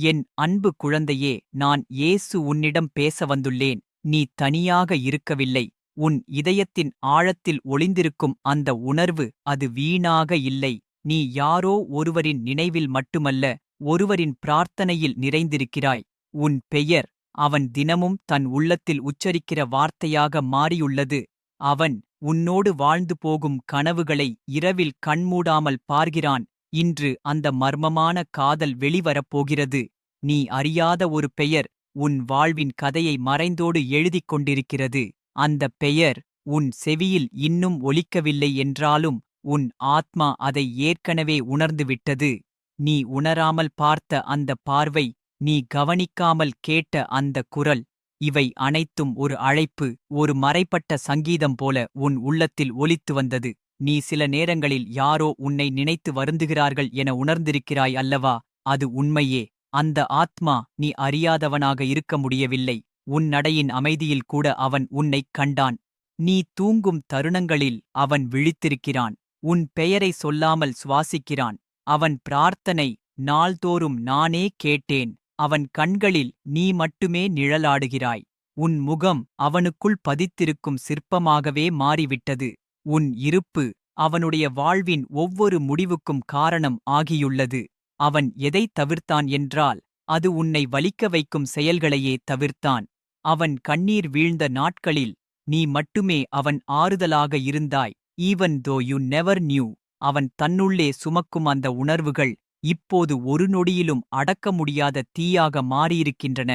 என் அன்பு குழந்தையே நான் இயேசு உன்னிடம் பேச வந்துள்ளேன் நீ தனியாக இருக்கவில்லை. உன் இதயத்தின் ஆழத்தில் ஒளிந்திருக்கும் அந்த உணர்வு அது வீணாக இல்லை. நீ யாரோ ஒருவரின் நினைவில் மட்டுமல்ல ஒருவரின் பிரார்த்தனையில் நிறைந்திருக்கிறாய். உன் பெயர் அவன் தினமும் தன் உள்ளத்தில் உச்சரிக்கிற வார்த்தையாக மாறியுள்ளது. அவன் உன்னோடு வாழ்ந்து போகும் கனவுகளை இரவில் கண்மூடாமல் பார்கிறான் இன்று அந்த மர்மமான காதல் வெளிவரப்போகிறது. நீ அறியாத ஒரு பெயர் உன் வாழ்வின் கதையை மறைந்தோடு எழுதிக் கொண்டிருக்கிறது. அந்த பெயர் உன் செவியில் இன்னும் ஒலிக்கவில்லை என்றாலும் உன் ஆத்மா அதை ஏற்கனவே உணர்ந்துவிட்டது. நீ உணராமல் பார்த்த அந்த பார்வை நீ கவனிக்காமல் கேட்ட அந்த குரல் இவை அனைத்தும் ஒரு அழைப்பு ஒரு மறைப்பட்ட சங்கீதம் போல உன் உள்ளத்தில் ஒலித்து வந்தது. நீ சில நேரங்களில் யாரோ உன்னை நினைத்து வருந்துகிறார்கள் என உணர்ந்திருக்கிறாய் அல்லவா? அது உண்மையே. அந்த ஆத்மா நீ அறியாதவனாக இருக்க முடியவில்லை. உன் நடையின் அமைதியில் கூட அவன் உன்னைக் கண்டான். நீ தூங்கும் தருணங்களில் அவன் விழித்திருக்கிறான். உன் பெயரை சொல்லாமல் சுவாசிக்கிறான். அவன் பிரார்த்தனை நாள்தோறும் நானே கேட்டேன். அவன் கண்களில் நீ மட்டுமே நிழலாடுகிறாய். உன் முகம் அவனுக்குள் பதித்திருக்கும் சிற்பமாகவே மாறிவிட்டது. உன் இருப்பு அவனுடைய வாழ்வின் ஒவ்வொரு முடிவுக்கும் காரணம் ஆகியுள்ளது. அவன் எதை தவிர்த்தான் என்றால் அது உன்னை வலிக்க வைக்கும் செயல்களையே தவிர்த்தான். அவன் கண்ணீர் வீழ்ந்த நாட்களில் நீ மட்டுமே அவன் ஆறுதலாக இருந்தாய். Even though you never new அவன் தன்னுள்ளே சுமக்கும் அந்த உணர்வுகள் இப்போது ஒரு நொடியிலும் அடக்க முடியாத தீயாக மாறியிருக்கின்றன.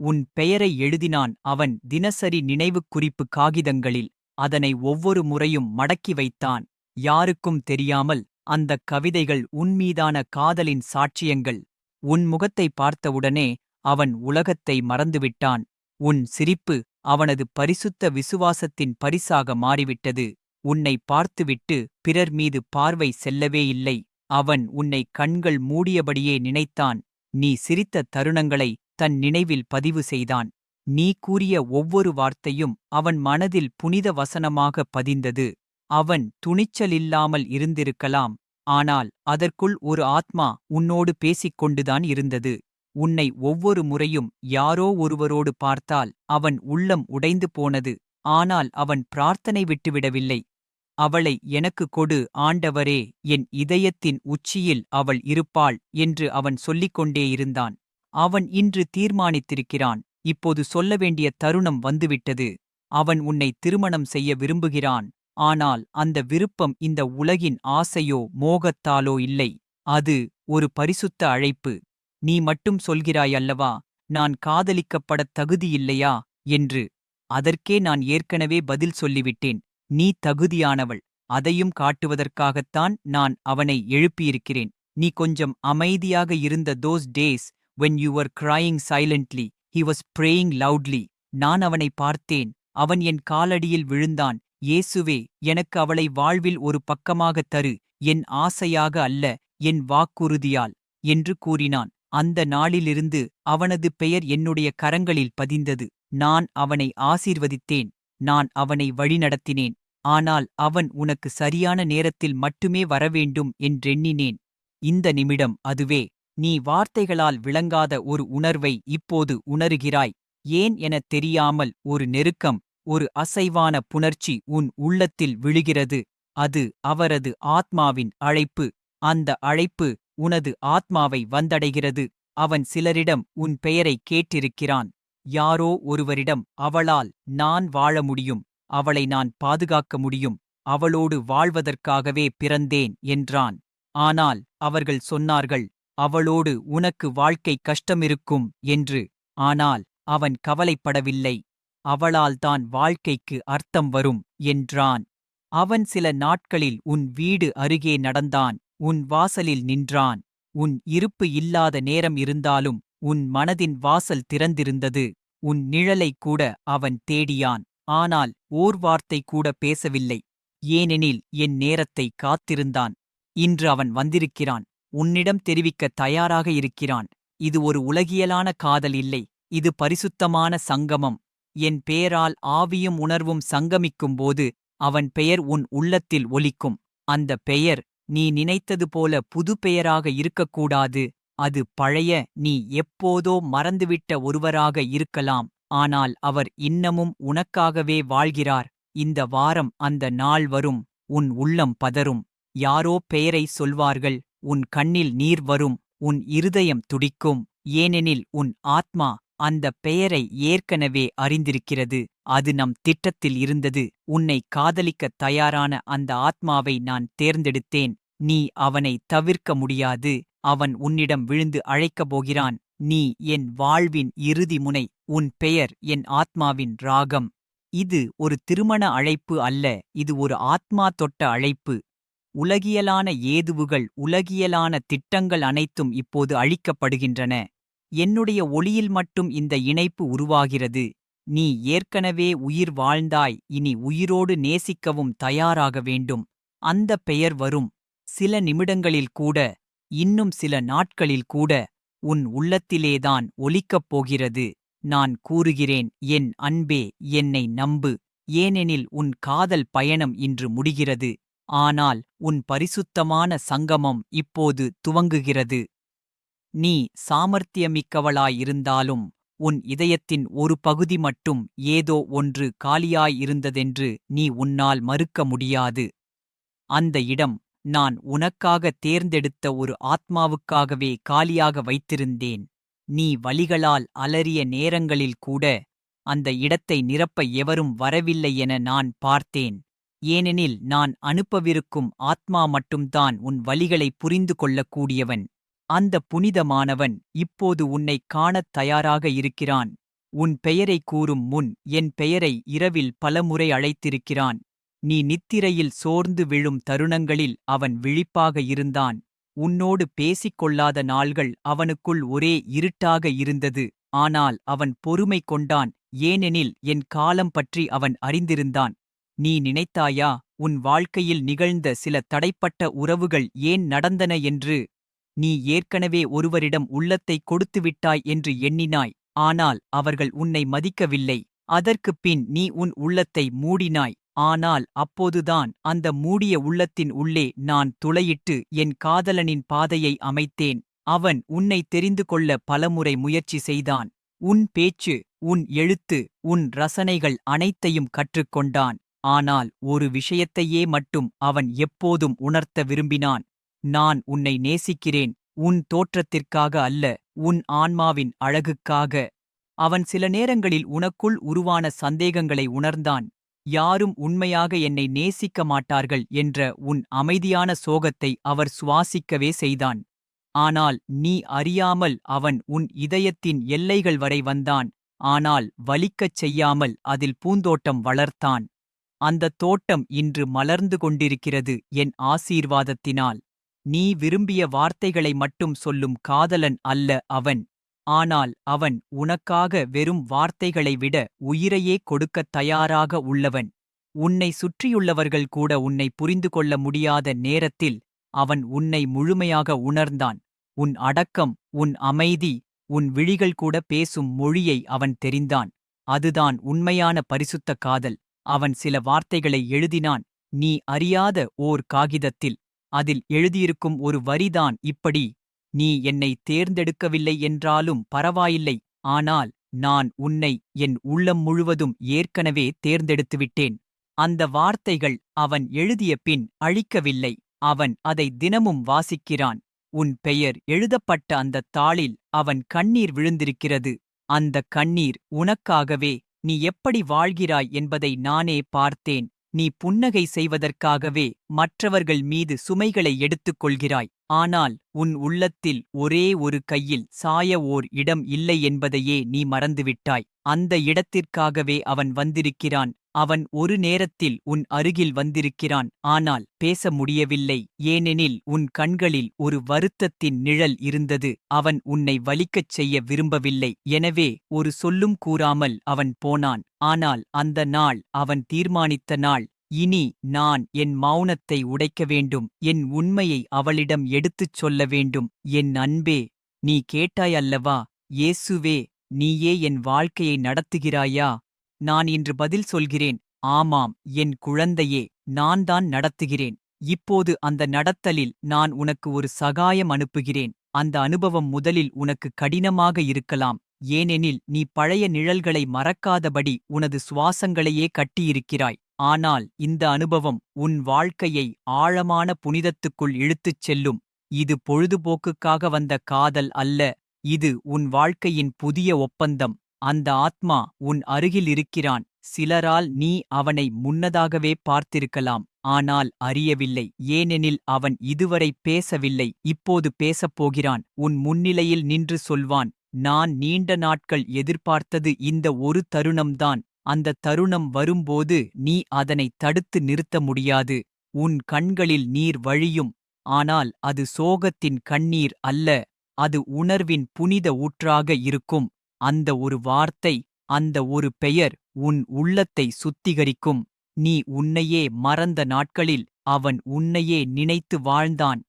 உன் பெயரை எழுதினான் அவன் தினசரி நினைவுக் குறிப்பு காகிதங்களில். அதனை ஒவ்வொரு முறையும் மடக்கி வைத்தான். யாருக்கும் தெரியாமல் அந்தக் கவிதைகள் உன்மீதான காதலின் சாட்சியங்கள். உன் முகத்தை பார்த்தவுடனே அவன் உலகத்தை மறந்துவிட்டான். உன் சிரிப்பு அவனது பரிசுத்த விசுவாசத்தின் பரிசாக மாறிவிட்டது. உன்னை பார்த்துவிட்டு பிறர் மீது பார்வை செல்லவே இல்லை. அவன் உன்னை கண்கள் மூடியபடியே நினைத்தான். நீ சிரித்த தருணங்களை தன் நினைவில் பதிவு செய்தான். நீ கூறிய ஒவ்வொரு வார்த்தையும் அவன் மனதில் புனித வசனமாக பதிந்தது. அவன் துணிச்சலில்லாமல் இருந்திருக்கலாம். ஆனால் அதற்குள் ஒரு ஆத்மா உன்னோடு பேசிக் கொண்டுதான் இருந்தது. உன்னை ஒவ்வொரு முறையும் யாரோ ஒருவரோடு பார்த்தால் அவன் உள்ளம் உடைந்து போனது. ஆனால் அவன் பிரார்த்தனை விட்டுவிடவில்லை. அவளை எனக்கு கொடு ஆண்டவரே என் இதயத்தின் உச்சியில் அவள் இருப்பாள் என்று அவன் சொல்லிக் கொண்டே இருந்தான். அவன் இன்று தீர்மானித்திருக்கிறான். இப்போது சொல்ல வேண்டிய தருணம் வந்துவிட்டது. அவன் உன்னை திருமணம் செய்ய விரும்புகிறான். ஆனால் அந்த விருப்பம் இந்த உலகின் ஆசையோ மோகத்தாலோ இல்லை. அது ஒரு பரிசுத்த அழைப்பு. நீ மட்டும் சொல்கிறாய் அல்லவா நான் காதலிக்கப்படத் தகுதியில்லையா என்று. அதற்கே நான் ஏற்கனவே பதில் சொல்லிவிட்டேன். நீ தகுதியானவள். அதையும் காட்டுவதற்காகத்தான் நான் அவனை எழுப்பியிருக்கிறேன். நீ கொஞ்சம் அமைதியாக இருந்த those days when you are crying silently he was praying loudly நான் அவனை பார்த்தேன். அவன் என் காலடியில் விழுந்தான். இயேசுவே எனக்கு அவளை வாழ்வில் ஒரு பக்கமாகத் தரு. என் ஆசையாக அல்ல என் வாக்குறுதியால் என்று கூறினான். அந்த நாளிலிருந்து அவனது பெயர் என்னுடைய கரங்களில் பதிந்தது. நான் அவனை ஆசீர்வதித்தேன். நான் அவனை வழிநடத்தினேன். ஆனால் அவன் உனக்கு சரியான நேரத்தில் மட்டுமே வரவேண்டும் என்றெண்ணினேன். இந்த நிமிடம் அதுவே நீ வார்த்தைகளால் விளங்காத ஒரு உணர்வை இப்போது உணருகிறாய். ஏன் எனத் தெரியாமல் ஒரு நெருக்கம் ஒரு அசைவான புணர்ச்சி உன் உள்ளத்தில் விழுகிறது. அது அவரது ஆத்மாவின் அழைப்பு. அந்த அழைப்பு உனது ஆத்மாவை வந்தடைகிறது. அவன் சிலரிடம் உன் பெயரை கேட்டிருக்கிறான். யாரோ ஒருவரிடம் அவளால் நான் வாழ முடியும். அவளை நான் பாதுகாக்க முடியும். அவளோடு வாழ்வதற்காகவே பிறந்தேன் என்றான். ஆனால் அவர்கள் சொன்னார்கள் அவளோடு உனக்கு வாழ்க்கை கஷ்டமிருக்கும் என்று. ஆனால் அவன் கவலைப்படவில்லை. அவளால்தான் வாழ்க்கைக்கு அர்த்தம் வரும் என்றான். அவன் சில நாட்களில் உன் வீடு அருகே நடந்தான். உன் வாசலில் நின்றான். உன் இருப்பு இல்லாத நேரம் இருந்தாலும் உன் மனதின் வாசல் திறந்திருந்தது. உன் நிழலை கூட அவன் தேடியான். ஆனால் ஓர் வார்த்தை கூட பேசவில்லை. ஏனெனில் என் நேரத்தை காத்திருந்தான். இன்று அவன் வந்திருக்கிறான். உன்னிடம் தெரிவிக்க தயாராக இருக்கிறான். இது ஒரு உலகியலான காதல் இல்லை. இது பரிசுத்தமான சங்கமம். என் பெயரால் ஆவியும் உணர்வும் சங்கமிக்கும்போது அவன் பெயர் உன் உள்ளத்தில் ஒலிக்கும். அந்த பெயர் நீ நினைத்தது போல புது பெயராக இருக்கக்கூடாது. அது பழைய நீ எப்போதோ மறந்துவிட்ட ஒருவராக இருக்கலாம். ஆனால் அவர் இன்னமும் உனக்காகவே வாழ்கிறார். இந்த வாரம் அந்த நாள் வரும். உன் உள்ளம் பதறும். யாரோ பெயரை சொல்வார்கள். உன் கண்ணில் நீர் வரும் உன் இருதயம் துடிக்கும் ஏனெனில் உன் ஆத்மா அந்த பெயரை ஏற்கனவே அறிந்திருக்கிறது அது நம் திட்டத்தில் இருந்தது உன்னை காதலிக்கத் தயாரான அந்த ஆத்மாவை நான் தேர்ந்தெடுத்தேன் நீ அவனை தவிர்க்க முடியாது அவன் உன்னிடம் விழுந்து அழைக்கப் போகிறான் நீ என் வாழ்வின் இறுதி முனை உன் பெயர் என் ஆத்மாவின் ராகம். இது ஒரு திருமண அழைப்பு அல்ல இது ஒரு ஆத்மா தொட்ட அழைப்பு. உலகியலான ஏதுவுகள் உலகியலான திட்டங்கள் அனைத்தும் இப்போது அழிக்கப்படுகின்றன. என்னுடைய ஒளியில் மட்டும் இந்த இணைப்பு உருவாகிறது. நீ ஏற்கனவே உயிர் வாழ்ந்தாய் இனி உயிரோடு நேசிக்கவும் தயாராக வேண்டும். அந்த பெயர் வரும். சில நிமிடங்களில் கூட இன்னும் சில நாட்களில் கூட உன் உள்ளத்திலேதான் ஒலிக்கப் போகிறது. நான் கூறுகிறேன் என் அன்பே என்னை நம்பு. ஏனெனில் உன் காதல் பயணம் இன்று முடிகிறது. ஆனால் உன் பரிசுத்தமான சங்கமம் இப்போது துவங்குகிறது. நீ சாமர்த்தியமிக்கவளாயிருந்தாலும் உன் இதயத்தின் ஒரு பகுதி மட்டும் ஏதோ ஒன்று காலியாயிருந்ததென்று நீ உன்னால் மறுக்க முடியாது. அந்த இடம் நான் உனக்காக தேர்ந்தெடுத்த ஒரு ஆத்மாவுக்காகவே காலியாக வைத்திருந்தேன். நீ வலிகளால் அலறிய நேரங்களில் கூட அந்த இடத்தை நிரப்ப எவரும் வரவில்லை என நான் பார்த்தேன். ஏனெனில் நான் அனுப்பவிருக்கும் ஆத்மா மட்டும்தான் உன் வழிகளை புரிந்து கொள்ளக்கூடியவன். அந்த புனிதமானவன் இப்போது உன்னைக் காணத் தயாராக இருக்கிறான். உன் பெயரை கூறும் முன் என் பெயரை இரவில் பலமுறை அழைத்திருக்கிறான். நீ நித்திரையில் சோர்ந்து விழும் தருணங்களில் அவன் விழிப்பாக இருந்தான். உன்னோடு பேசிக் கொள்ளாத நாள்கள் அவனுக்குள் ஒரே இருட்டாக இருந்தது. ஆனால் அவன் பொறுமை கொண்டான். ஏனெனில் என் காலம் பற்றி அவன் அறிந்திருந்தான். நீ நினைத்தாயா? உன் வாழ்க்கையில் நிகழ்ந்த சில தடைப்பட்ட உறவுகள் ஏன் நடந்தன என்று? நீ ஏற்கனவே ஒருவரிடம் உள்ளத்தை கொடுத்துவிட்டாய் என்று எண்ணினாய். ஆனால் அவர்கள் உன்னை மதிக்கவில்லை. அதற்குப் பின் நீ உன் உள்ளத்தை மூடினாய். ஆனால் அப்போதுதான் அந்த மூடிய உள்ளத்தின் உள்ளே நான் துளையிட்டு என் காதலனின் பாதையை அமைத்தேன். அவன் உன்னை தெரிந்து கொள்ள பலமுறை முயற்சி செய்தான். உன் பேச்சு உன் எழுத்து உன் ரசனைகள் அனைத்தையும் கற்றுக்கொண்டான். ஆனால் ஒரு விஷயத்தையே மட்டும் அவன் எப்போதும் உணர்த்த விரும்பினான். நான் உன்னை நேசிக்கிறேன் உன் தோற்றத்திற்காக அல்ல உன் ஆன்மாவின் அழகுக்காக. அவன் சில நேரங்களில் உனக்குள் உருவான சந்தேகங்களை உணர்ந்தான். யாரும் உண்மையாக என்னை நேசிக்க மாட்டார்கள் என்ற உன் அமைதியான சோகத்தை அவர் சுவாசிக்கவே செய்தான். ஆனால் நீ அறியாமல் அவன் உன் இதயத்தின் எல்லைகள் வரை வந்தான். ஆனால் வலிக்கச் செய்யாமல் அதில் பூந்தோட்டம் வளர்த்தான். அந்த தோட்டம் இன்று மலர்ந்து கொண்டிருக்கிறது என் ஆசீர்வாதத்தினால். நீ விரும்பிய வார்த்தைகளை மட்டும் சொல்லும் காதலன் அல்ல அவன். ஆனால் அவன் உனக்காக வெறும் வார்த்தைகளை விட உயிரையே கொடுக்கத் தயாராக உள்ளவன். உன்னை சுற்றியுள்ளவர்கள் கூட உன்னை புரிந்து கொள்ள முடியாத நேரத்தில் அவன் உன்னை முழுமையாக உணர்ந்தான். உன் அடக்கம் உன் அமைதி உன் விழிகள் கூட பேசும் மொழியை அவன் தெரிந்தான். அதுதான் உண்மையான பரிசுத்த காதல். அவன் சில வார்த்தைகளை எழுதினான். நீ அறியாத ஓர் காகிதத்தில். அதில் எழுதியிருக்கும் ஒரு வரிதான் இப்படி. நீ என்னை தேர்ந்தெடுக்கவில்லை என்றாலும் பரவாயில்லை. ஆனால் நான் உன்னை என் உள்ளம் முழுவதும் ஏற்கனவே தேர்ந்தெடுத்துவிட்டேன் அந்த வார்த்தைகள் அவன் எழுதிய பின் அழிக்கவில்லை. அவன் அதை தினமும் வாசிக்கிறான். உன் பெயர் எழுதப்பட்ட அந்தத் தாளில் அவன் கண்ணீர் விழுந்திருக்கிறது. அந்த கண்ணீர் உனக்காகவே நீ எப்படி வாழ்கிறாய் என்பதை நானே பார்த்தேன். நீ புன்னகை செய்வதற்காகவே மற்றவர்கள் மீது சுமைகளை எடுத்துக் கொள்கிறாய் ஆனால் உன் உள்ளத்தில் ஒரே ஒரு கையில் சாய ஓர் இடம் இல்லை என்பதையே நீ மறந்துவிட்டாய். அந்த இடத்திற்காகவே அவன் வந்திருக்கிறான். அவன் ஒரு நேரத்தில் உன் அருகில் வந்திருக்கிறான் ஆனால் பேச முடியவில்லை ஏனெனில் உன் கண்களில் ஒரு வருத்தத்தின் நிழல் இருந்தது அவன் உன்னை வலிக்கச் செய்ய விரும்பவில்லை எனவே ஒரு சொல்லும் கூறாமல் அவன் போனான் ஆனால் அந்த நாள் அவன் தீர்மானித்த நாள் இனி நான் என் மௌனத்தை உடைக்க வேண்டும் என் உண்மையை அவளிடம் எடுத்துச் சொல்ல வேண்டும் என் அன்பே நீ கேட்டாய் அல்லவா இயேசுவே நீயே என் வாழ்க்கையை நடத்துகிறாயா? நான் இன்று பதில் சொல்கிறேன். ஆமாம் என் குழந்தையே நான் தான் நடத்துகிறேன். இப்போது அந்த நடத்தலில் நான் உனக்கு ஒரு சகாயம் அனுப்புகிறேன். அந்த அனுபவம் முதலில் உனக்கு கடினமாக இருக்கலாம். ஏனெனில் நீ பழைய நிழல்களை மறக்காதபடி உனது சுவாசங்களையே கட்டியிருக்கிறாய். ஆனால் இந்த அனுபவம் உன் வாழ்க்கையை ஆழமான புனிதத்துக்குள் இழுத்துச் செல்லும். இது பொழுதுபோக்குக்காக வந்த காதல் அல்ல இது உன் வாழ்க்கையின் புதிய ஒப்பந்தம். அந்த ஆத்மா உன் அருகில் இருக்கிறான். சிலரால் நீ அவனை முன்னதாகவே பார்த்திருக்கலாம். ஆனால் அறியவில்லை. ஏனெனில் அவன் இதுவரை பேசவில்லை. இப்போது பேசப் போகிறான். உன் முன்னிலையில் நின்று சொல்வான். நான் நீண்ட நாட்கள் எதிர்பார்த்தது இந்த ஒரு தருணம்தான். அந்த தருணம் வரும்போது நீ அதனை தடுத்து நிறுத்த முடியாது. உன் கண்களில் நீர் வழியும். ஆனால் அது சோகத்தின் கண்ணீர் அல்ல. அது உணர்வின் புனித ஊற்றாக இருக்கும். அந்த ஒரு வார்த்தை அந்த ஒரு பெயர் உன் உள்ளத்தை சுத்திகரிக்கும். நீ உன்னையே மறந்த நாட்களில் அவன் உன்னையே நினைத்து வாழ்ந்தான்.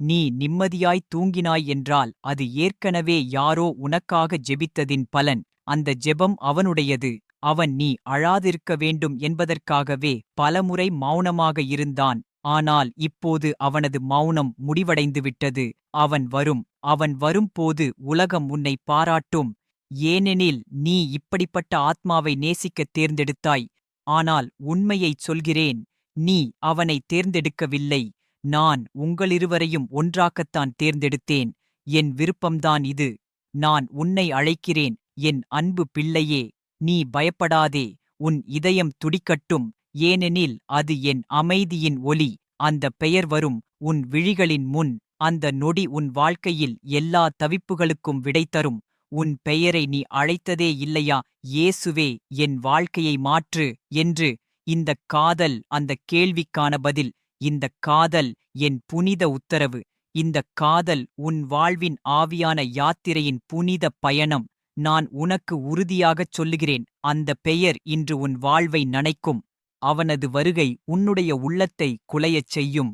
நீ நிம்மதியாய் தூங்கினாய் என்றால் அது ஏற்கனவே யாரோ உனக்காக ஜெபித்ததின் பலன். அந்த ஜெபம் அவனுடையது. அவன் நீ அழாதிருக்க வேண்டும் என்பதற்காகவே பலமுறை மௌனமாக இருந்தான். ஆனால் இப்போது அவனது மௌனம் முடிவடைந்துவிட்டது. அவன் வரும். அவன் வரும்போது உலகம் உன்னை பாராட்டும். ஏனெனில் நீ இப்படிப்பட்ட ஆத்மாவை நேசிக்கத் தேர்ந்தெடுத்தாய். ஆனால் உண்மையைச் சொல்கிறேன் நீ அவனை தேர்ந்தெடுக்கவில்லை. நான் உங்களிருவரையும் ஒன்றாக்கத்தான் தேர்ந்தெடுத்தேன். என் விருப்பம்தான் இது. நான் உன்னை அழைக்கிறேன். என் அன்பு பிள்ளையே நீ பயப்படாதே. உன் இதயம் துடிக்கட்டும். ஏனெனில் அது என் அமைதியின் ஒலி. அந்த பெயர் வரும். உன் விழிகளின் முன் அந்த நொடி உன் வாழ்க்கையில் எல்லா தவிப்புகளுக்கும் விடை தரும். உன் பெயரை நீ அழைத்ததே இல்லையா? இயேசுவே என் வாழ்க்கையை மாற்று என்று இந்தக் காதல் அந்த கேள்விக்கான பதில். இந்தக் காதல் என் புனித உத்தரவு. இந்தக் காதல் உன் வாழ்வின் ஆவியான யாத்திரையின் புனித பயணம். நான் உனக்கு உறுதியாகச் சொல்லுகிறேன். அந்த பெயர் இன்று உன் வாழ்வை நனைக்கும். அவனது வருகை உன்னுடைய உள்ளத்தை குலையச் செய்யும்.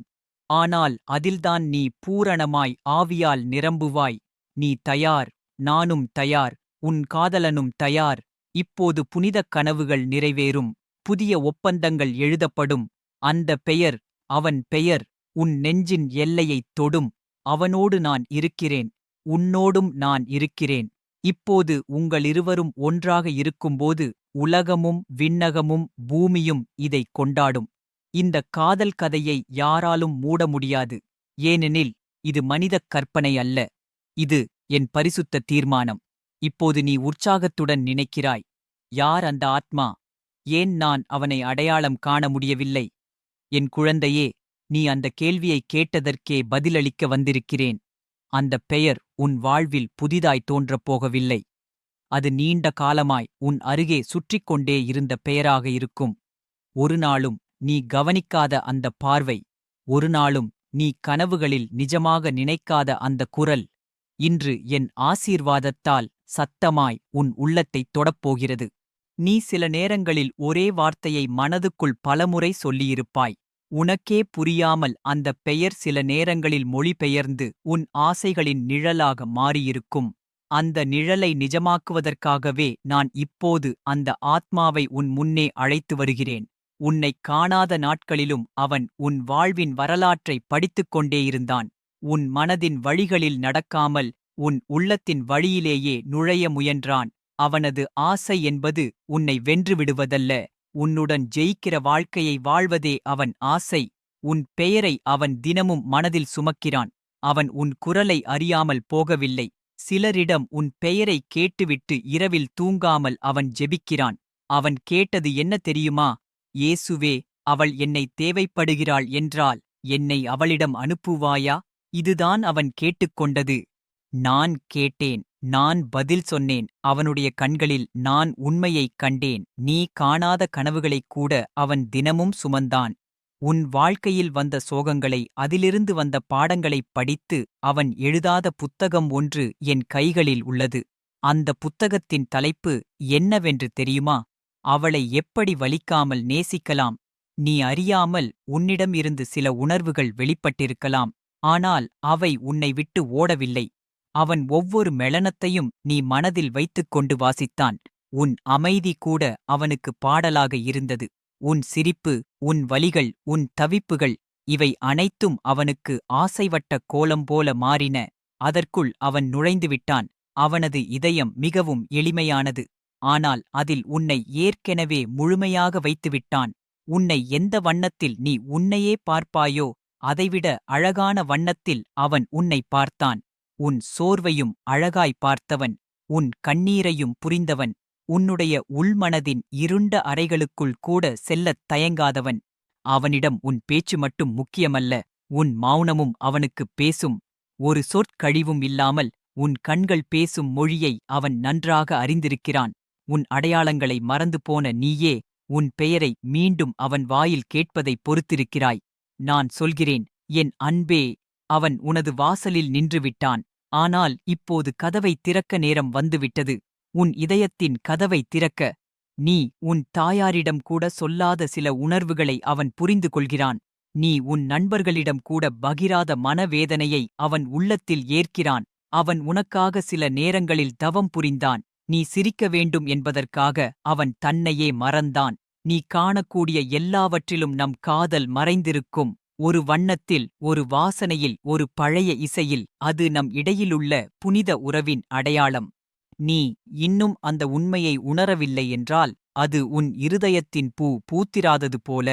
ஆனால் அதில்தான் நீ பூரணமாய் ஆவியால் நிரம்புவாய். நீ தயார். நானும் தயார் உன் காதலனும் தயார். இப்போது புனிதக் கனவுகள் நிறைவேறும் புதிய ஒப்பந்தங்கள் எழுதப்படும். அந்த பெயர் அவன் பெயர் உன் நெஞ்சின் எல்லையைத் தொடும். அவனோடு நான் இருக்கிறேன் உன்னோடும் நான் இருக்கிறேன். இப்போது உங்களிருவரும் ஒன்றாக இருக்கும்போது உலகமும் விண்ணகமும் பூமியும் இதை கொண்டாடும். இந்த காதல் கதையை யாராலும் மூட முடியாது. ஏனெனில் இது மனிதக் கற்பனை அல்ல. இது என் பரிசுத்த தீர்மானம். இப்போது நீ உற்சாகத்துடன் நினைக்கிறாய். யார் அந்த ஆத்மா? ஏன் நான் அவனை அடையாளம் காண முடியவில்லை? என் குழந்தையே நீ அந்த கேள்வியை கேட்டதற்கே பதிலளிக்க வந்திருக்கிறேன். அந்த பெயர் உன் வாழ்வில் புதிதாய் தோன்றப் போகவில்லை. அது நீண்ட காலமாய் உன் அருகே சுற்றிக் கொண்டே இருந்த பெயராக இருக்கும். ஒரு நாளும் நீ கவனிக்காத அந்த பார்வை. ஒரு நாளும் நீ கனவுகளில் நிஜமாக நினைக்காத அந்த குரல். இன்று என் ஆசீர்வாதத்தால் சத்தமாய் உன் உள்ளத்தைத் தொடப்போகிறது. நீ சில நேரங்களில் ஒரே வார்த்தையை மனதுக்குள் பலமுறை சொல்லியிருப்பாய். உனக்கே புரியாமல் அந்த பெயர் சில நேரங்களில் மொழிபெயர்ந்து உன் ஆசைகளின் நிழலாக மாறியிருக்கும். அந்த நிழலை நிஜமாக்குவதற்காகவே நான் இப்போது அந்த ஆத்மாவை உன் முன்னே அழைத்து வருகிறேன். உன்னைக் காணாத நாட்களிலும் அவன் உன் வாழ்வின் வரலாற்றை படித்துக் கொண்டேயிருந்தான் உன் மனதின் வழிகளில் நடக்காமல் உன் உள்ளத்தின் வழியிலேயே நுழைய முயன்றான். அவனது ஆசை என்பது உன்னை வென்றுவிடுவதல்ல. உன்னுடன் ஜெயிக்கிற வாழ்க்கையை வாழ்வதே அவன் ஆசை. உன் பெயரை அவன் தினமும் மனதில் சுமக்கிறான். அவன் உன் குரலை அறியாமல் போகவில்லை. சிலரிடம் உன் பெயரை கேட்டுவிட்டு இரவில் தூங்காமல் அவன் ஜெபிக்கிறான். அவன் கேட்டது என்ன தெரியுமா? இயேசுவே அவள் என்னை தேவைப்படுகிறாள் என்றால் என்னை அவளிடம் அனுப்புவாயா? இதுதான் அவன் கேட்டுக்கொண்டது. நான் கேட்டேன் நான் பதில் சொன்னேன் அவனுடைய கண்களில் நான் உண்மையைக் கண்டேன் நீ காணாத கனவுகளைக் கூட அவன் தினமும் சுமந்தான். உன் வாழ்க்கையில் வந்த சோகங்களை அதிலிருந்து வந்த பாடங்களைப் படித்து அவன் எழுதாத புத்தகம் ஒன்று என் கைகளில் உள்ளது. அந்த புத்தகத்தின் தலைப்பு என்னவென்று தெரியுமா? அவளை எப்படி வலிக்காமல் நேசிக்கலாம்? நீ அறியாமல் உன்னிடம் இருந்து சில உணர்வுகள் வெளிப்பட்டிருக்கலாம். ஆனால் அவை உன்னை விட்டு ஓடவில்லை. அவன் ஒவ்வொரு மெளனத்தையும் நீ மனதில் வைத்துக் கொண்டு வாசித்தான். உன் அமைதி கூட அவனுக்கு பாடலாக இருந்தது. உன் சிரிப்பு உன் வலிகள் உன் தவிப்புகள் இவை அனைத்தும் அவனுக்கு ஆசைவட்ட கோலம் போல மாறின. அதற்குள் அவன் நுழைந்துவிட்டான் அவனது இதயம் மிகவும் எளிமையானது. ஆனால் அதில் உன்னை ஏற்கெனவே முழுமையாக வைத்துவிட்டான். உன்னை எந்த வண்ணத்தில் நீ உன்னையே பார்ப்பாயோ அதைவிட அழகான வண்ணத்தில் அவன் உன்னை பார்த்தான். உன் சோர்வையும் அழகாய் பார்த்தவன் உன் கண்ணீரையும் புரிந்தவன் உன்னுடைய உள்மனதின் இருண்ட அறைகளுக்குள் கூட செல்லத் தயங்காதவன். அவனிடம் உன் பேச்சு மட்டும் முக்கியமல்ல உன் மௌனமும் அவனுக்குப் பேசும். ஒரு சொற்கழிவும் இல்லாமல் உன் கண்கள் பேசும் மொழியை அவன் நன்றாக அறிந்திருக்கிறான். உன் அடையாளங்களை மறந்து போன நீயே உன் பெயரை மீண்டும் அவன் வாயில் கேட்பதைப் பொறுத்திருக்கிறாய். நான் சொல்கிறேன் என் அன்பே அவன் உனது வாசலில் நின்றுவிட்டான். ஆனால் இப்போது கதவை திறக்க நேரம் வந்துவிட்டது. உன் இதயத்தின் கதவை திறக்க நீ உன் தாயாரிடம் கூட சொல்லாத சில உணர்வுகளை அவன் புரிந்து கொள்கிறான். நீ உன் நண்பர்களிடம் கூட பகிராத மனவேதனையை அவன் உள்ளத்தில் ஏற்கிறான். அவன் உனக்காக சில நேரங்களில் தவம் புரிந்தான். நீ சிரிக்க வேண்டும் என்பதற்காக அவன் தன்னையே மறந்தான். நீ காணக்கூடிய எல்லாவற்றிலும் நம் காதல் மறைந்திருக்கும். ஒரு வண்ணத்தில் ஒரு வாசனையில் ஒரு பழைய இசையில் அது நம் இடையிலுள்ள புனித உறவின் அடையாளம். நீ இன்னும் அந்த உண்மையை உணரவில்லை என்றால் அது உன் இருதயத்தின் பூ பூத்திராதது போல.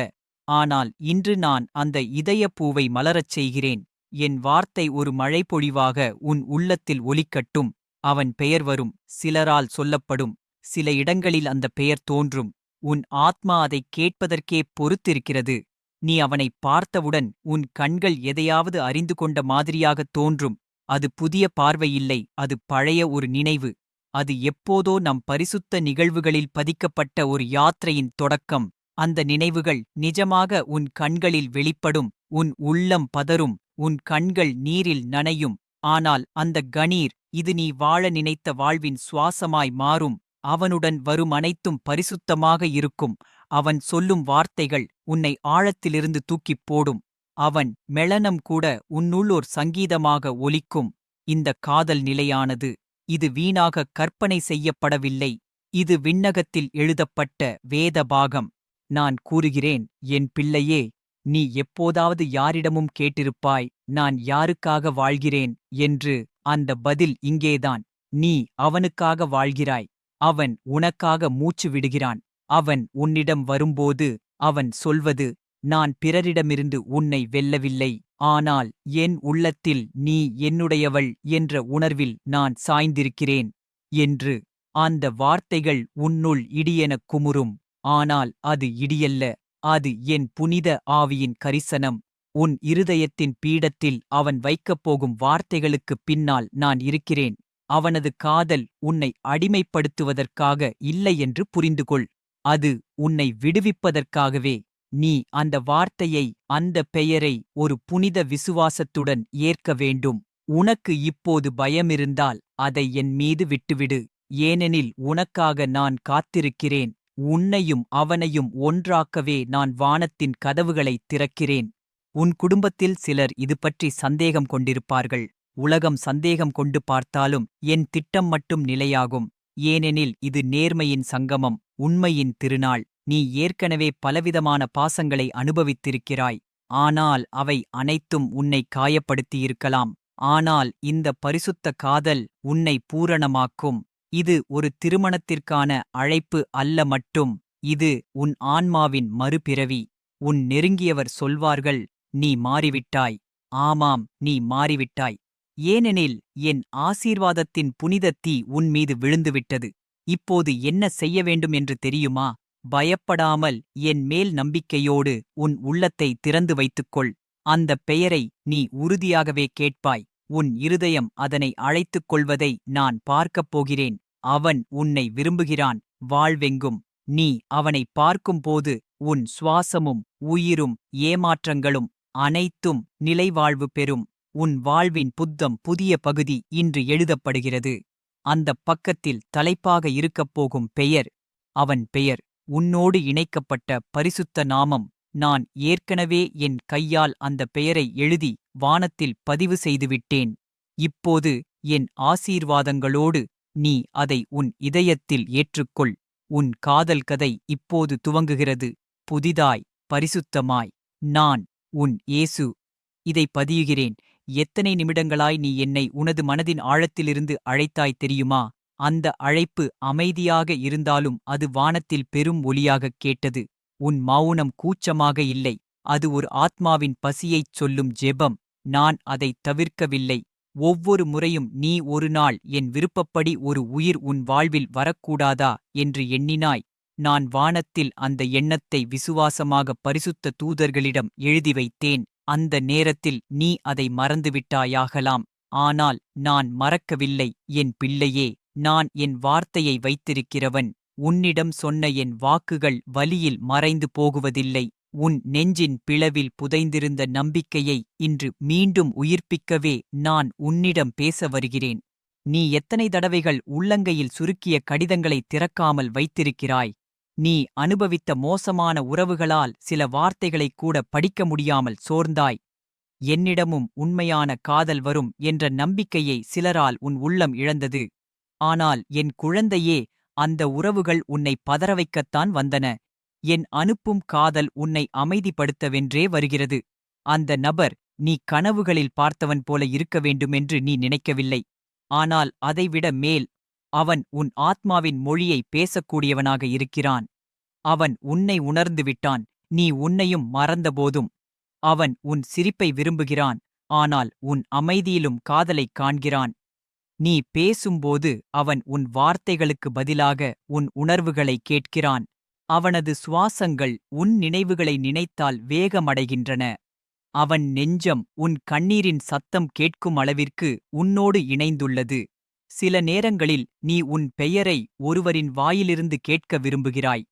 ஆனால் இன்று நான் அந்த இதயப் பூவை மலரச் செய்கிறேன். என் வார்த்தை ஒரு மழைப்பொழிவாக உன் உள்ளத்தில் ஒலிக்கட்டும். அவன் பெயர் வரும் சிலரால் சொல்லப்படும். சில இடங்களில் அந்த பெயர் தோன்றும். உன் ஆத்மா அதைக் கேட்பதற்கே பொறுத்திருக்கிறது. நீ அவனைப் பார்த்தவுடன் உன் கண்கள் எதையாவது அறிந்து கொண்ட மாதிரியாகத் தோன்றும். அது புதிய பார்வையில்லை அது பழைய ஒரு நினைவு. அது எப்போதோ நம் பரிசுத்த நிகழ்வுகளில் பதிக்கப்பட்ட ஒரு யாத்திரையின் தொடக்கம். அந்த நினைவுகள் நிஜமாக உன் கண்களில் வெளிப்படும் உன் உள்ளம் பதறும் உன் கண்கள் நீரில் நனையும். ஆனால் அந்த கணீர் இது நீ வாழ நினைத்த வாழ்வின் சுவாசமாய் மாறும். அவனுடன் வரும் அனைத்தும் பரிசுத்தமாக இருக்கும். அவன் சொல்லும் வார்த்தைகள் உன்னை ஆழத்திலிருந்து தூக்கிப் போடும். அவன் மெளனம் கூட உன்னுள் சங்கீதமாக ஒலிக்கும். இந்த காதல் நிலையானது இது வீணாக கற்பனை செய்யப்படவில்லை. இது விண்ணகத்தில் எழுதப்பட்ட வேத பாகம். நான் கூறுகிறேன் என் பிள்ளையே நீ எப்போதாவது யாரிடமும் கேட்டிருப்பாய். நான் யாருக்காக வாழ்கிறேன்? என்று அந்த பதில் இங்கேதான் நீ அவனுக்காக வாழ்கிறாய். அவன் உனக்காக மூச்சு விடுகிறான். அவன் உன்னிடம் வரும்போது அவன் சொல்வது நான் பிறரிடமிருந்து உன்னை வெல்லவில்லை. ஆனால் என் உள்ளத்தில் நீ என்னுடையவள் என்ற உணர்வில் நான் சாய்ந்திருக்கிறேன் என்று அந்த வார்த்தைகள் உன்னுள் இடியெனக் குமுறும். ஆனால் அது இடியல்ல. அது என் புனித ஆவியின் கரிசனம். உன் இருதயத்தின் பீடத்தில் அவன் வைக்கப் போகும் வார்த்தைகளுக்குப் பின்னால் நான் இருக்கிறேன். அவனது காதல் உன்னை அடிமைப்படுத்துவதற்காக இல்லை என்று புரிந்துகொள். அது உன்னை விடுவிப்பதற்காகவே. நீ அந்த வார்த்தையை அந்த பெயரை ஒரு புனித விசுவாசத்துடன் ஏற்க வேண்டும். உனக்கு இப்போது பயமிருந்தால் அதை என் மீது விட்டுவிடு. ஏனெனில் உனக்காக நான் காத்திருக்கிறேன். உன்னையும் அவனையும் ஒன்றாக்கவே நான் வானத்தின் கதவுகளைத் திறக்கிறேன். உன் குடும்பத்தில் சிலர் இது பற்றி சந்தேகம் கொண்டிருப்பார்கள். உலகம் சந்தேகம் கொண்டு பார்த்தாலும் என் திட்டம் மட்டும் நிலையாகும். ஏனெனில் இது நேர்மையின் சங்கமம் உண்மையின் திருநாள். நீ ஏற்கனவே பலவிதமான பாசங்களை அனுபவித்திருக்கிறாய். ஆனால் அவை அனைத்தும் உன்னை காயப்படுத்தியிருக்கலாம். ஆனால் இந்த பரிசுத்த காதல் உன்னை பூரணமாக்கும். இது ஒரு திருமணத்திற்கான அழைப்பு அல்ல மட்டும். இது உன் ஆன்மாவின் மறுபிறவி. உன் நெருங்கியவர் சொல்வார்கள் நீ மாறிவிட்டாய். ஆமாம் நீ மாறிவிட்டாய். ஏனெனில் என் ஆசீர்வாதத்தின் புனித தீ உன் மீது விழுந்துவிட்டது. இப்போது என்ன செய்ய வேண்டும் என்று தெரியுமா? பயப்படாமல் என் மேல் நம்பிக்கையோடு உன் உள்ளத்தை திறந்து வைத்துக்கொள். அந்த பெயரை நீ உறுதியாகவே கேட்பாய். உன் இருதயம் அதனை அழைத்துக் கொள்வதை நான் பார்க்கப் போகிறேன். அவன் உன்னை விரும்புகிறான். வாழ்வெங்கும் நீ அவனை பார்க்கும்போது உன் சுவாசமும் உயிரும் ஏமாற்றங்களும் அனைத்தும் நிலைவாழ்வு பெறும். உன் வாழ்வின் புத்தம் புதிய பகுதி இன்று எழுதப்படுகிறது. அந்தப் பக்கத்தில் தலைப்பாக இருக்கப் போகும் பெயர் அவன் பெயர் உன்னோடு இணைக்கப்பட்ட பரிசுத்த நாமம். நான் ஏற்கனவே என் கையால் அந்த பெயரை எழுதி வானத்தில் பதிவு செய்துவிட்டேன். இப்போது என் ஆசீர்வாதங்களோடு நீ அதை உன் இதயத்தில் ஏற்றுக்கொள். உன் காதல் கதை இப்போது துவங்குகிறது. புதிதாய் பரிசுத்தமாய் நான் உன் இயேசு. இதை பதியுகிறேன். எத்தனை நிமிடங்களாய் நீ என்னை உனது மனதின் ஆழத்திலிருந்து அழைத்தாய் தெரியுமா? அந்த அழைப்பு அமைதியாக இருந்தாலும் அது வானத்தில் பெரும் ஒலியாகக் கேட்டது. உன் மௌனம் கூச்சமாக இல்லை. அது ஒரு ஆத்மாவின் பசியைச் சொல்லும் ஜெபம். நான் அதை தவிர்க்கவில்லை. ஒவ்வொரு முறையும் நீ ஒரு நாள் என் விருப்பப்படி ஒரு உயிர் உன் வாழ்வில் வரக்கூடாதா? என்று எண்ணினாய். நான் வானத்தில் அந்த எண்ணத்தை விசுவாசமாக பரிசுத்த தூதர்களிடம் எழுதி வைத்தேன். அந்த நேரத்தில் நீ அதை மறந்துவிட்டாயாகலாம். ஆனால் நான் மறக்கவில்லை என் பிள்ளையே நான் என் வார்த்தையை வைத்திருக்கிறவன். உன்னிடம் சொன்ன என் வாக்குகள் வலியில் மறைந்து போகுவதில்லை. உன் நெஞ்சின் பிளவில் புதைந்திருந்த நம்பிக்கையை இன்று மீண்டும் உயிர்ப்பிக்கவே நான் உன்னிடம் பேச வருகிறேன். நீ எத்தனை தடவைகள் உள்ளங்கையில் சுருக்கிய கடிதங்களை திறக்காமல் வைத்திருக்கிறாய்? நீ அனுபவித்த மோசமான உறவுகளால் சில வார்த்தைகளைக் கூட படிக்க முடியாமல் சோர்ந்தாய். என்னிடமும் உண்மையான காதல் வரும் என்ற நம்பிக்கையை சிலரால் உன் உள்ளம் இழந்தது. ஆனால் என் குழந்தையே அந்த உறவுகள் உன்னை பதற வைக்கத்தான் வந்தன. என் அனுப்பும் காதல் உன்னை அமைதிப்படுத்தவென்றே வருகிறது. அந்த நபர் நீ கனவுகளில் பார்த்தவன் போல இருக்க வேண்டுமென்று நீ நினைக்கவில்லை. ஆனால் அதைவிட மேல் அவன் உன் ஆத்மாவின் மொழியை பேசக்கூடியவனாக இருக்கிறான். அவன் உன்னை உணர்ந்துவிட்டான் நீ உன்னையும் மறந்தபோதும் அவன் உன் சிரிப்பை விரும்புகிறான். ஆனால் உன் அமைதியிலும் காதலைக் காண்கிறான். நீ பேசும்போது அவன் உன் வார்த்தைகளுக்கு பதிலாக உன் உணர்வுகளைக் கேட்கிறான். அவனது சுவாசங்கள் உன் நினைவுகளை நினைத்தால் வேகமடைகின்றன. அவன் நெஞ்சம் உன் கண்ணீரின் சத்தம் கேட்கும் அளவிற்கு உன்னோடு இணைந்துள்ளது. சில நேரங்களில் நீ உன் பெயரை ஒருவரின் வாயிலிருந்து கேட்க விரும்புகிறாய்.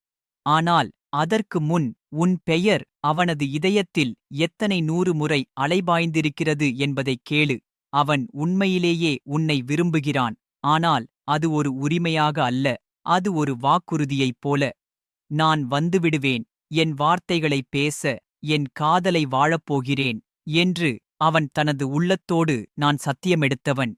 ஆனால் அதற்கு முன் உன் பெயர் அவனது இதயத்தில் எத்தனை நூறு முறை அலைபாய்ந்திருக்கிறது என்பதைக் கேளு. அவன் உண்மையிலேயே உன்னை விரும்புகிறான். ஆனால் அது ஒரு உரிமையாக அல்ல அது ஒரு வாக்குறுதியைப் போல. நான் வந்துவிடுவேன் என் வார்த்தைகளைப் பேச என் காதலை வாழப்போகிறேன் என்று அவன் தனது உள்ளத்தோடு நான் சத்தியமெடுத்தவன்.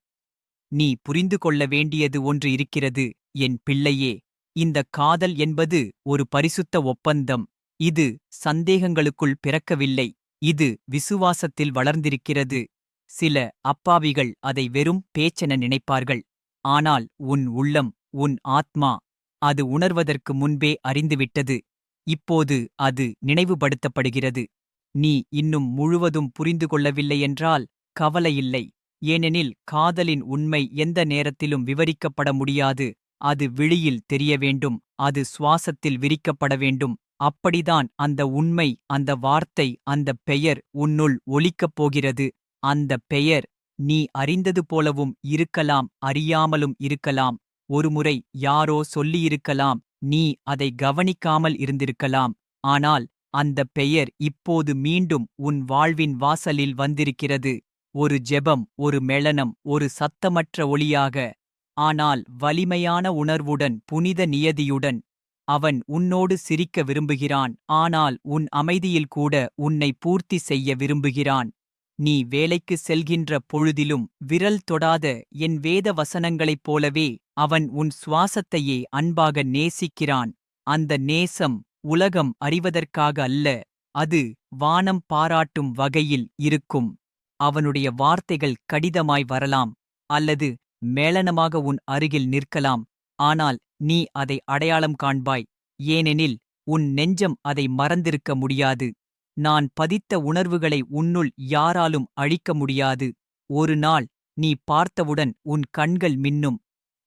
நீ புரிந்து கொள்ள வேண்டியது ஒன்று இருக்கிறது என் பிள்ளையே. இந்த காதல் என்பது ஒரு பரிசுத்த ஒப்பந்தம். இது சந்தேகங்களுக்குள் பிறக்கவில்லை. இது விசுவாசத்தில் வளர்ந்திருக்கிறது. சில அப்பாவிகள் அதை வெறும் பேச்சென நினைப்பார்கள். ஆனால் உன் உள்ளம் உன் ஆத்மா அது உணர்வதற்கு முன்பே அறிந்துவிட்டது. இப்போது அது நினைவுபடுத்தப்படுகிறது. நீ இன்னும் முழுவதும் புரிந்து கொள்ளவில்லையென்றால் கவலையில்லை. ஏனெனில் காதலின் உண்மை எந்த நேரத்திலும் விவரிக்கப்பட முடியாது. அது விழியில் தெரிய வேண்டும் அது சுவாசத்தில் விரிக்கப்பட வேண்டும். அப்படிதான் அந்த உண்மை அந்த வார்த்தை அந்த பெயர் உன்னுள் ஒலிக்கப் போகிறது. அந்த பெயர் நீ அறிந்தது போலவும் இருக்கலாம் அறியாமலும் இருக்கலாம். ஒருமுறை யாரோ சொல்லியிருக்கலாம் நீ அதை கவனிக்காமல் இருந்திருக்கலாம். ஆனால் அந்த பெயர் இப்போது மீண்டும் உன் வாழ்வின் வாசலில் வந்திருக்கிறது. ஒரு ஜெபம் ஒரு மெளனம் ஒரு சத்தமற்ற ஒளியாக ஆனால் வலிமையான உணர்வுடன் புனித நியதியுடன் அவன் உன்னோடு சிரிக்க விரும்புகிறான் ஆனால் உன் அமைதியில் கூட உன்னை பூர்த்தி செய்ய விரும்புகிறான். நீ வேலைக்கு செல்கின்ற பொழுதிலும் விரல் தொடாத என் வேத வசனங்களைப் போலவே அவன் உன் சுவாசத்தையே அன்பாக நேசிக்கிறான். அந்த நேசம் உலகம் அறிவதற்காக அல்ல அது வானம் பாராட்டும் வகையில் இருக்கும். அவனுடைய வார்த்தைகள் கடிதமாய் வரலாம் அல்லது மேளனமாக உன் அருகில் நிற்கலாம். ஆனால் நீ அதை அடையாளம் காண்பாய். ஏனெனில் உன் நெஞ்சம் அதை மறந்திருக்க முடியாது. நான் பதித்த உணர்வுகளை உன்னுள் யாராலும் அழிக்க முடியாது. ஒரு நாள் நீ பார்த்தவுடன் உன் கண்கள் மின்னும்.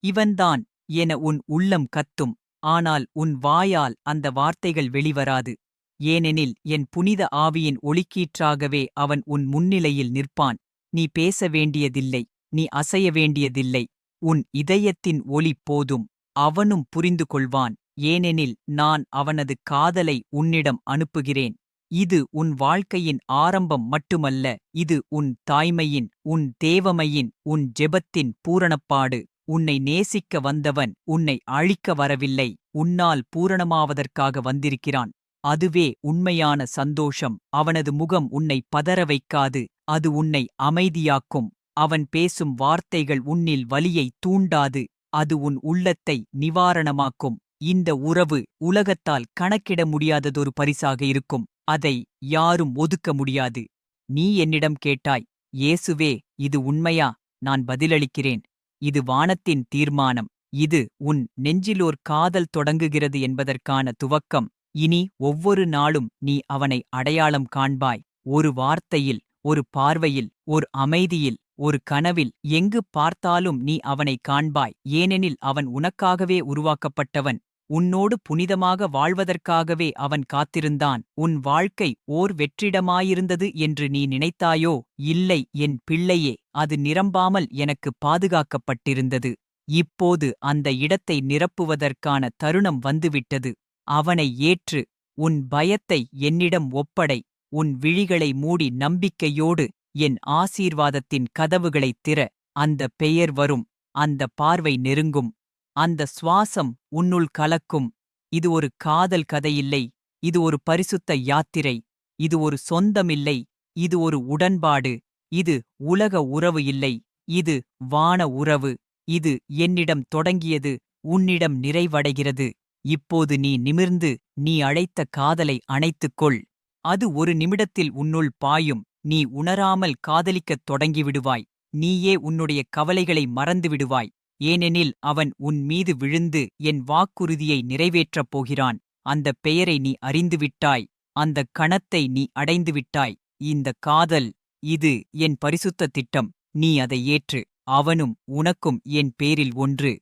இவன்தான் என உன் உள்ளம் கத்தும். ஆனால் உன் வாயால் அந்த வார்த்தைகள் வெளிவராது. ஏனெனில் என் புனித ஆவியின் ஒளிக்கீற்றாகவே அவன் உன் முன்னிலையில் நிற்பான். நீ பேச வேண்டியதில்லை நீ அசைய வேண்டியதில்லை உன் இதயத்தின் ஒளி போதும் அவனும் புரிந்து கொள்வான் ஏனெனில் நான் அவனது காதலை உன்னிடம் அனுப்புகிறேன். இது உன் வாழ்க்கையின் ஆரம்பம் மட்டுமல்ல இது உன் தாய்மையின் உன் தேவமையின் உன் ஜெபத்தின் பூரணப்பாடு. உன்னை நேசிக்க வந்தவன் உன்னை அழிக்க வரவில்லை உன்னால் பூரணமாவதற்காக வந்திருக்கிறான். அதுவே உண்மையான சந்தோஷம். அவனது முகம் உன்னை பதற வைக்காது. அது உன்னை அமைதியாக்கும். அவன் பேசும் வார்த்தைகள் உன்னில் வலியை தூண்டாது. அது உன் உள்ளத்தை நிவாரணமாக்கும். இந்த உறவு உலகத்தால் கணக்கிட முடியாததொரு பரிசாக இருக்கும். அதை யாரும் ஒதுக்க முடியாது. நீ என்னிடம் கேட்டாய் இயேசுவே இது உண்மையா? நான் பதிலளிக்கிறேன். இது வானத்தின் தீர்மானம். இது உன் நெஞ்சிலோர் காதல் தொடங்குகிறது என்பதற்கான துவக்கம். இனி ஒவ்வொரு நாளும் நீ அவனை அடையாளம் காண்பாய். ஒரு வார்த்தையில் ஒரு பார்வையில் ஒரு அமைதியில் ஒரு கனவில் எங்கு பார்த்தாலும் நீ அவனை காண்பாய். ஏனெனில் அவன் உனக்காகவே உருவாக்கப்பட்டவன். உன்னோடு புனிதமாக வாழ்வதற்காகவே அவன் காத்திருந்தான். உன் வாழ்க்கை ஓர் வெற்றிடமாயிருந்தது என்று நீ நினைத்தாயோ? இல்லை என் பிள்ளையே அது நிரம்பாமல் எனக்கு பாதுகாக்கப்பட்டிருந்தது. இப்போது அந்த இடத்தை நிரப்புவதற்கான தருணம் வந்துவிட்டது. அவனை ஏற்று உன் பயத்தை என்னிடம் ஒப்படை உன் விழிகளை மூடி நம்பிக்கையோடு என் ஆசீர்வாதத்தின் கதவுகளைத் திற அந்த பெயர் வரும் அந்த பார்வை நெருங்கும் அந்த சுவாசம் உன்னுள் கலக்கும் இது ஒரு காதல் கதையில்லை இது ஒரு பரிசுத்த யாத்திரை இது ஒரு சொந்தமில்லை இது ஒரு உடன்பாடு இது உலக உறவு இல்லை இது வான உறவு இது என்னிடம் தொடங்கியது உன்னிடம் நிறைவடைகிறது. இப்போது நீ நிமிர்ந்து நீ அழைத்த காதலை அணைத்துக்கொள். அது ஒரு நிமிடத்தில் உன்னுள் பாயும். நீ உணராமல் காதலிக்கத் தொடங்கிவிடுவாய். நீயே உன்னுடைய கவலைகளை மறந்து விடுவாய் ஏனெனில் அவன் உன் மீது விழுந்து என் வாக்குறுதியை நிறைவேற்றப் போகிறான். அந்த பெயரை நீ அறிந்துவிட்டாய். அந்த கணத்தை நீ அடைந்துவிட்டாய். இந்த காதல் இது என் பரிசுத்த திட்டம். நீ அதை ஏற்று அவனும் உனக்கும் என் பேரில் ஒன்று.